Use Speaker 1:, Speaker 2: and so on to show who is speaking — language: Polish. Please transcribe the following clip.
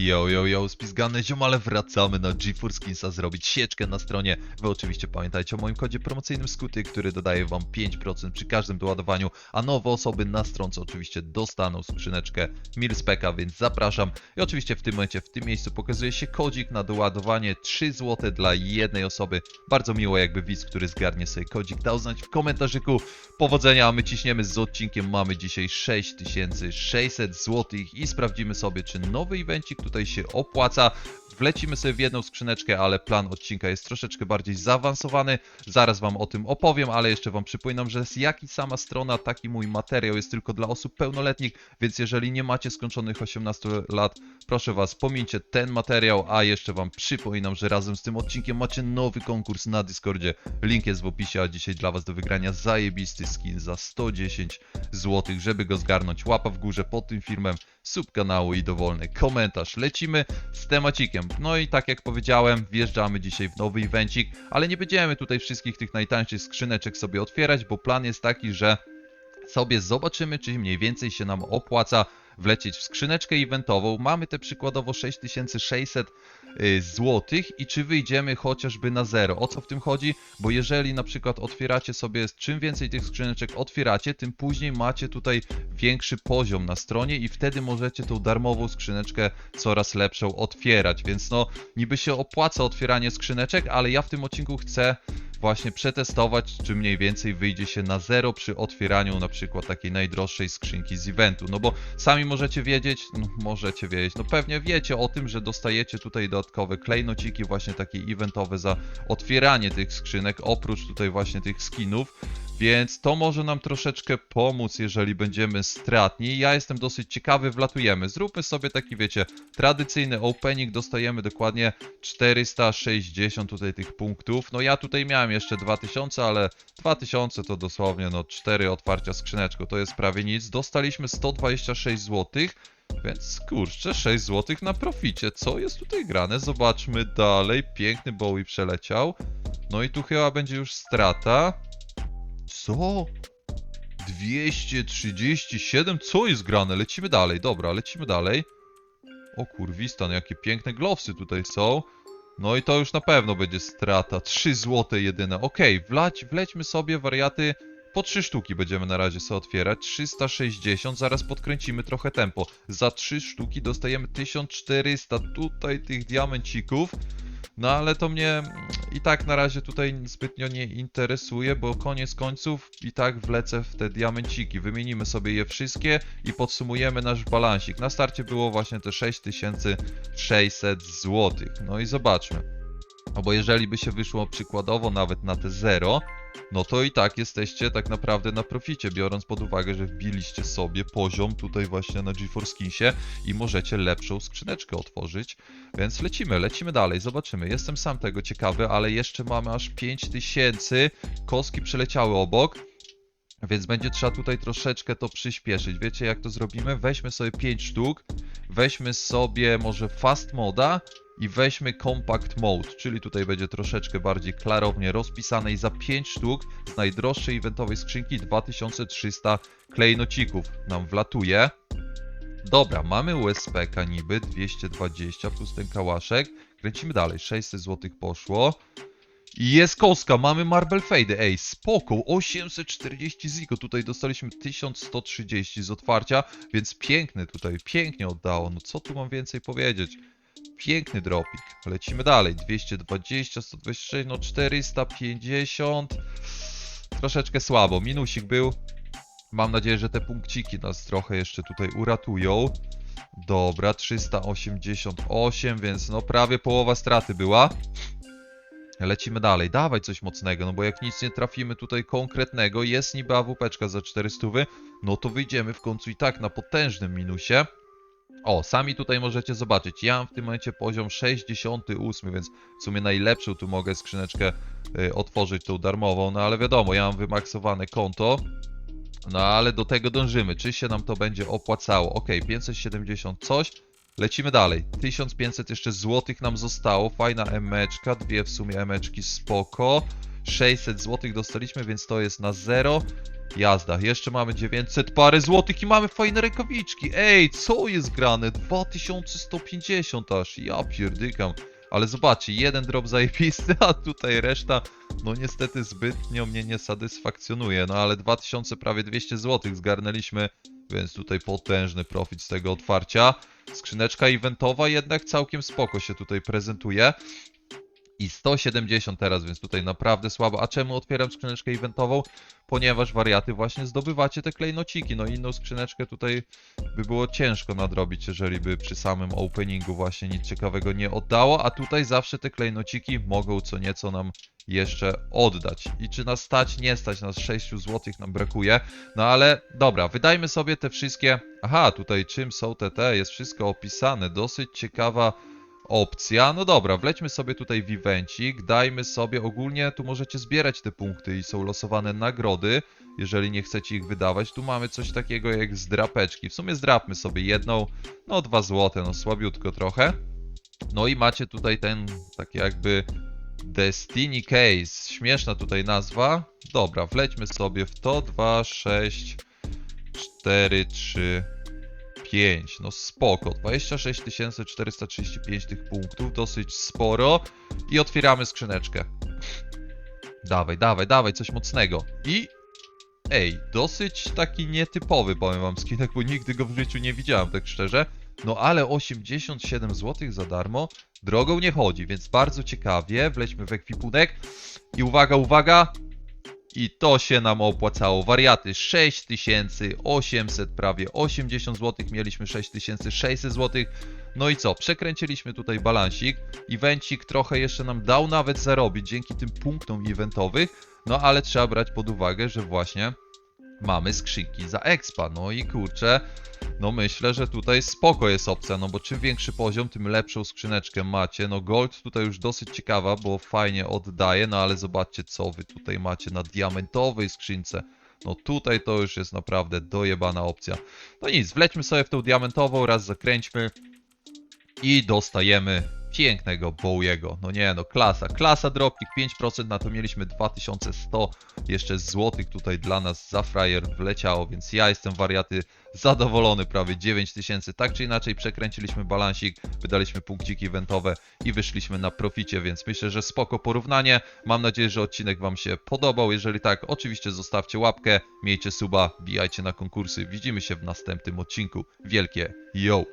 Speaker 1: Yo, yo, yo, spizgane ziomale, wracamy na GeForce Skinsa zrobić sieczkę na stronie. Wy oczywiście pamiętajcie o moim kodzie promocyjnym Skuty, który dodaje wam 5% przy każdym doładowaniu, a nowe osoby na stronce oczywiście dostaną skrzyneczkę Milspeka, więc zapraszam. I oczywiście w tym momencie, w tym miejscu pokazuje się kodzik na doładowanie 3 zł dla jednej osoby. Bardzo miło jakby widz, który zgarnie sobie kodzik, dał znać w komentarzyku. Powodzenia, a my ciśniemy z odcinkiem, mamy dzisiaj 6600 zł i sprawdzimy sobie, czy nowy evencik tutaj się opłaca. Wlecimy sobie w jedną skrzyneczkę, ale plan odcinka jest troszeczkę bardziej zaawansowany. Zaraz Wam o tym opowiem, ale jeszcze Wam przypominam, że jak i sama strona, taki mój materiał jest tylko dla osób pełnoletnich, więc jeżeli nie macie skończonych 18 lat, proszę Was, pomińcie ten materiał, a jeszcze Wam przypominam, że razem z tym odcinkiem macie nowy konkurs na Discordzie. Link jest w opisie, a dzisiaj dla Was do wygrania zajebisty skin za 110 zł, żeby go zgarnąć. Łapa w górze pod tym filmem, sub kanału i dowolny komentarz. Lecimy z temacikiem. No i tak jak powiedziałem, wjeżdżamy dzisiaj w nowy evencik, ale nie będziemy tutaj wszystkich tych najtańszych skrzyneczek sobie otwierać, bo plan jest taki, że sobie zobaczymy, czy mniej więcej się nam opłaca wlecieć w skrzyneczkę eventową. Mamy te przykładowo 6600 y, złotych i czy wyjdziemy chociażby na zero. O co w tym chodzi? Bo jeżeli na przykład otwieracie sobie, czym więcej tych skrzyneczek otwieracie, tym później macie tutaj większy poziom na stronie i wtedy możecie tą darmową skrzyneczkę coraz lepszą otwierać. Więc no, niby się opłaca otwieranie skrzyneczek, ale ja w tym odcinku chcę właśnie przetestować, czy mniej więcej wyjdzie się na zero przy otwieraniu na przykład takiej najdroższej skrzynki z eventu. No bo sami możecie wiedzieć, no możecie wiedzieć, no pewnie wiecie o tym, że dostajecie tutaj dodatkowe klejnociki właśnie takie eventowe za otwieranie tych skrzynek, oprócz tutaj właśnie tych skinów. Więc to może nam troszeczkę pomóc, jeżeli będziemy stratni. Ja jestem dosyć ciekawy, wlatujemy. Zróbmy sobie taki, wiecie, tradycyjny opening. Dostajemy dokładnie 460 tutaj tych punktów. No ja tutaj miałem jeszcze 2000, ale 2000 to dosłownie no 4 otwarcia skrzyneczką. To jest prawie nic. Dostaliśmy 126 zł. Więc kurczę, 6 zł na proficie. Co jest tutaj grane? Zobaczmy dalej. Piękny Bowie przeleciał. No i tu chyba będzie już strata. Co? 237? Co jest grane? Lecimy dalej. Dobra, lecimy dalej. O kurwistan, jakie piękne glowsy tutaj są. No i to już na pewno będzie strata. 3 złote jedyne. Okej, wlać, wlećmy sobie wariaty. Po 3 sztuki będziemy na razie sobie otwierać. 360, zaraz podkręcimy trochę tempo. Za 3 sztuki dostajemy 1400 tutaj tych diamencików. No ale to mnie i tak na razie tutaj zbytnio nie interesuje, bo koniec końców i tak wlecę w te diamenciki. Wymienimy sobie je wszystkie i podsumujemy nasz balansik. Na starcie było właśnie te 6600 zł. No i zobaczmy. No bo jeżeli by się wyszło przykładowo nawet na te 0, no to i tak jesteście tak naprawdę na proficie, biorąc pod uwagę, że wbiliście sobie poziom tutaj właśnie na GeForce Skinsie i możecie lepszą skrzyneczkę otworzyć. Więc lecimy, lecimy dalej, zobaczymy. Jestem sam tego ciekawy, ale jeszcze mamy aż 5000. Kostki przeleciały obok. Więc będzie trzeba tutaj troszeczkę to przyspieszyć. Wiecie jak to zrobimy? Weźmy sobie 5 sztuk, weźmy sobie może Fast Moda i weźmy Compact Mode, czyli tutaj będzie troszeczkę bardziej klarownie rozpisane i za 5 sztuk z najdroższej eventowej skrzynki 2300 klejnocików nam wlatuje. Dobra, mamy USP niby 220 plus ten kałaszek. Kręcimy dalej, 600 zł poszło. I jest kostka, mamy Marble Fade, ej, spoko, 840 ziko, tutaj dostaliśmy 1130 z otwarcia, więc piękny tutaj, pięknie oddało, no co tu mam więcej powiedzieć. Piękny dropik, lecimy dalej, 220, 126, no 450, troszeczkę słabo, minusik był. Mam nadzieję, że te punkciki nas trochę jeszcze tutaj uratują. Dobra, 388, więc no prawie połowa straty była. Lecimy dalej, dawaj coś mocnego, no bo jak nic nie trafimy tutaj konkretnego, jest niby AWP za 400, no to wyjdziemy w końcu i tak na potężnym minusie. O, sami tutaj możecie zobaczyć, ja mam w tym momencie poziom 68, więc w sumie najlepszą tu mogę skrzyneczkę y, otworzyć tą darmową, no ale wiadomo, ja mam wymaksowane konto. No ale do tego dążymy, czy się nam to będzie opłacało. Ok, 570 coś, Lecimy dalej. 1500 jeszcze złotych nam zostało. Fajna emeczka. Dwie w sumie emeczki spoko. 600 złotych dostaliśmy, więc to jest na zero. Jazda, jeszcze mamy 900 parę złotych i mamy fajne rękawiczki. Ej, co jest grane? 2150 aż, ja pierdykam. Ale zobaczcie, jeden drop zajebisty, a tutaj reszta, no niestety zbytnio mnie nie satysfakcjonuje. No ale 2000, prawie 200 złotych zgarnęliśmy, więc tutaj potężny profit z tego otwarcia. Skrzyneczka eventowa jednak całkiem spoko się tutaj prezentuje. I 170 teraz, więc tutaj naprawdę słabo. A czemu otwieram skrzyneczkę eventową? Ponieważ wariaty właśnie zdobywacie te klejnociki. No inną skrzyneczkę tutaj by było ciężko nadrobić, jeżeli by przy samym openingu właśnie nic ciekawego nie oddało, a tutaj zawsze te klejnociki mogą co nieco nam jeszcze oddać. I czy nas stać? Nie stać, nas 6 zł nam brakuje. No ale dobra, wydajmy sobie te wszystkie... Aha, tutaj czym są te te, jest wszystko opisane. Dosyć ciekawa opcja. No dobra, wlećmy sobie tutaj w evencik, dajmy sobie ogólnie, tu możecie zbierać te punkty i są losowane nagrody, jeżeli nie chcecie ich wydawać. Tu mamy coś takiego jak zdrapeczki. W sumie zdrapmy sobie jedną, no 2 złote, no słabiutko trochę. No i macie tutaj ten, taki jakby Destiny Case, śmieszna tutaj nazwa. Dobra, wlećmy sobie w to, 2, 6, 4, 3, 5. No spoko. 26 435 tych punktów, dosyć sporo. I otwieramy skrzyneczkę. Dawaj, dawaj, dawaj, coś mocnego. I. Ej, dosyć taki nietypowy, powiem wam, skinek, bo nigdy go w życiu nie widziałem, tak szczerze. No ale 87 zł za darmo drogą nie chodzi, więc bardzo ciekawie. Wlećmy w ekwipunek. I uwaga, uwaga, i to się nam opłacało. Wariaty 6800, prawie 80 zł, mieliśmy 6600 zł. No i co? Przekręciliśmy tutaj balansik. Evencik trochę jeszcze nam dał nawet zarobić dzięki tym punktom eventowych. No ale trzeba brać pod uwagę, że właśnie mamy skrzynki za expa. No i kurczę, no myślę, że tutaj spoko jest opcja, no bo czym większy poziom, tym lepszą skrzyneczkę macie. No gold tutaj już dosyć ciekawa, bo fajnie oddaje, no ale zobaczcie co wy tutaj macie na diamentowej skrzynce. No tutaj to już jest naprawdę dojebana opcja. No nic, wlećmy sobie w tą diamentową, raz zakręćmy i dostajemy pięknego Bowiego. No nie no, klasa, klasa dropkick 5%, na to mieliśmy 2100 jeszcze złotych tutaj dla nas za frajer wleciało, więc ja jestem wariaty zadowolony, prawie 9000. Tak czy inaczej przekręciliśmy balansik, wydaliśmy punkciki eventowe i wyszliśmy na proficie, więc myślę, że spoko porównanie. Mam nadzieję, że odcinek Wam się podobał. Jeżeli tak, oczywiście zostawcie łapkę, miejcie suba, bijajcie na konkursy. Widzimy się w następnym odcinku. Wielkie yo!